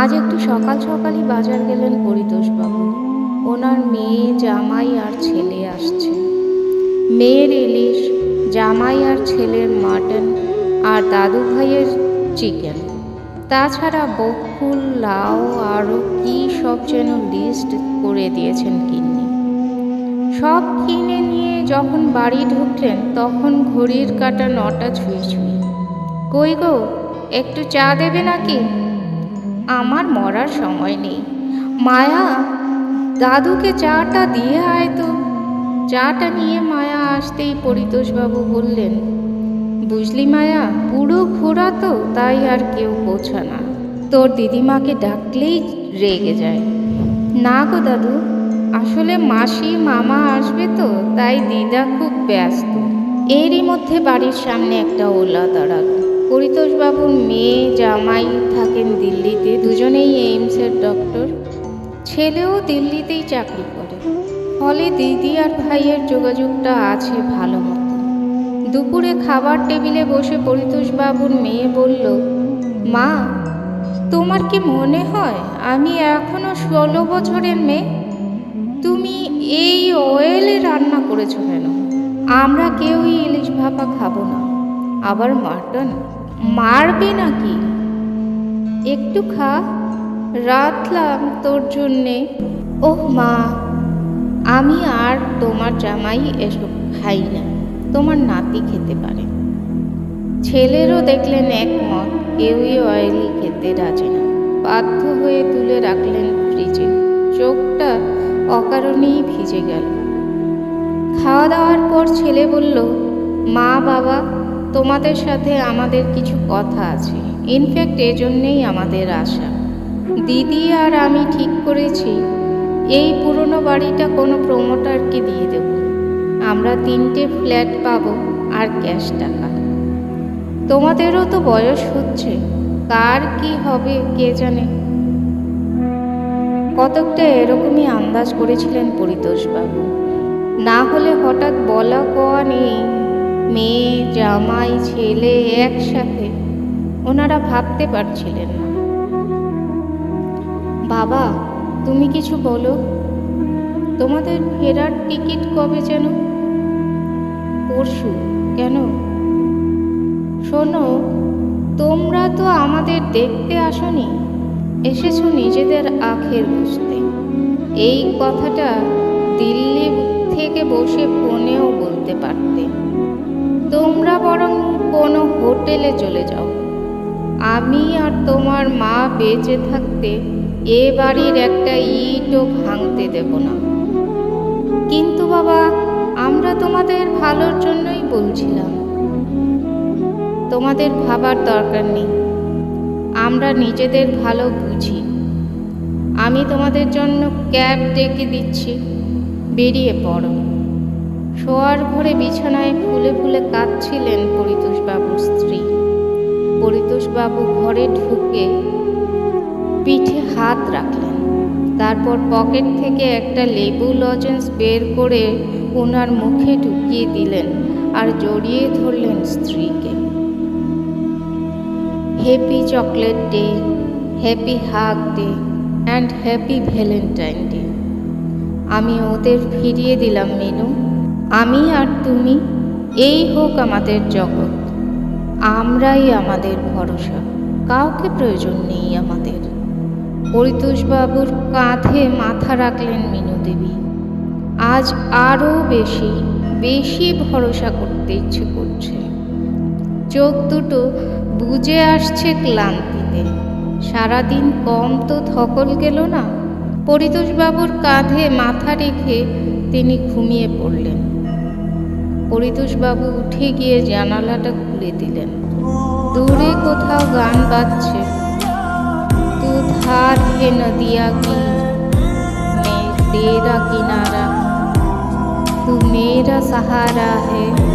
আজ একটু সকাল সকালই বাজার গেলেন পরিতোষবাবু। ওনার মেয়ে, জামাই আর ছেলে আসছে। মেয়ের ইলিশ, জামাই আর ছেলের মাটন আর দাদু ভাইয়ের চিকেন। তাছাড়া বকুল, লাউ আরও কী সব যেন লিস্ট করে দিয়েছেন কিন্নি সব কিনে নিয়ে যখন বাড়ি ঢুকলেন, তখন ঘড়ির কাটা নটা ছুঁই ছুঁই। কই গো? একটু চা দেবে নাকি? আমার মরার সময় নেই। মায়া, দাদুকে চাটা দিয়ে আয় তো। চাটা নিয়ে মায়া আসতেই পরিতোষবাবু বললেন, বুঝলি মায়া, পুরো ঘোরা তো, তাই আর কেউ বোঝা না। তোর দিদিমাকে ডাকলেই রেগে যায়। না গো দাদু, আসলে মাসি, মামা আসবে তো, তাই দিদা খুব ব্যস্ত। এরই মধ্যে বাড়ির সামনে একটা ওলা দাঁড়াল। পরিতোষবাবুর মেয়ে জামাই থাকেন দিল্লিতে। দুজনেই এইমসের ডক্টর। ছেলেও দিল্লিতেই চাকরি করে। ফলে দিদি আর ভাইয়ের যোগাযোগটা আছে ভালো মতো। দুপুরে খাবার টেবিলে বসে পরিতোষবাবুর মেয়ে বলল, মা, তোমার কি মনে হয় আমি এখনও ষোলো বছরের মেয়ে? তুমি এই অয়েলে রান্না করেছ কেন? আমরা কেউই ইলিশ ভাপা খাব না। আবার মাটন? মারবে নাকি? একটু খা রাতলাম তোর জন্যে। ওহ মা, আমি আর তোমার জামাই এসব খাই না, তোমার নাতি খেতে পারে। ছেলেরও দেখলেন একমত, কেউই অয়েলি খেতে রাজি না। বাধ্য হয়ে তুলে রাখলেন ফ্রিজে চোখটা অকারণেই ভিজে গেল। খাওয়া দাওয়ার পর ছেলে বলল, মা, বাবা তোমাদের সাথে আমাদের কিছু কথা আছে। ইনফ্যাক্ট এজন্যেই আমাদের আশা। দিদি আর আমি ঠিক করেছি। এই পুরনো বাড়িটা কোনো প্রমোটারকে দিয়ে দেব। আমরা তিনটে ফ্ল্যাট পাবো আর ক্যাশ টাকা। তোমাদেরও তো বয়স হচ্ছে। কার কি হবে কে জানে? কতকটা এরকমই আন্দাজ করেছিলেন পরিতোষবাবু। না হলে হঠাৎ বলা কওয়া নেই, মেয়ে জামাই ছেলে একসাথে। ওনারা ভাবতে পারছিলেন না। বাবা, তুমি কিছু বলো? তোমাদের ফেরার টিকিট কবে যেন? পরশু, কেন? শোনো, তোমরা তো আমাদের দেখতে আসনি। এসেছ নিজেদের আখের বুঝতে এই কথাটা দিল্লি থেকে বসে ফোনেও বলতে পারতে। তোমরা বরং কোনো হোটেলে চলে যাও। আমি আর তোমার মা বেঁচে থাকতে এ বাড়ির একটা ইটও ভাঙতে দেব না। কিন্তু বাবা, আমরা তোমাদের ভালোর জন্যই বলছিলাম। তোমাদের ভাবার দরকার নেই। আমরা নিজেদের ভালো বুঝি। আমি তোমাদের জন্য ক্যাব ডেকে দিচ্ছি। বেরিয়ে পড়ো। শোয়ার ঘরে বিছানায় ফুলে ফুলে কাঁদছিলেন পরিতোষবাবুর স্ত্রী। পরিতোষবাবু ঘরে ঢুকে পিঠে হাত রাখলেন। তারপর পকেট থেকে একটা লেবু লজেন্স বের করে ওনার মুখে ঢুকিয়ে দিলেন আর জড়িয়ে ধরলেন স্ত্রীকে। Happy chocolate day happy hug day and happy Valentine day আমি ওদের ফিরিয়ে দিলাম মেনু। আমি আর তুমি, এই হোক আমাদের জগৎ। আমরাই আমাদের ভরসা, কাউকে প্রয়োজন নেই আমাদের। পরিতোষবাবুর কাঁধে মাথা রাখলেন মিনু দেবী আজ আরও বেশি বেশি ভরসা করতে ইচ্ছে করছে। চোখ দুটো বুঝে আসছে ক্লান্তিতে। সারাদিন কম তো ধকল গেল না? পরিতোষবাবুর কাঁধে মাথা রেখে তিনি ঘুমিয়ে পড়লেন। পরিতোষবাবু উঠে গিয়ে জানালাটা খুলে দিলেন। দূরে কোথাও গান বাজছে। তু ধার হে নদিয়া কি? মেয়েরা কিনারা। তু মেয়েরা সাহারা হ্যাঁ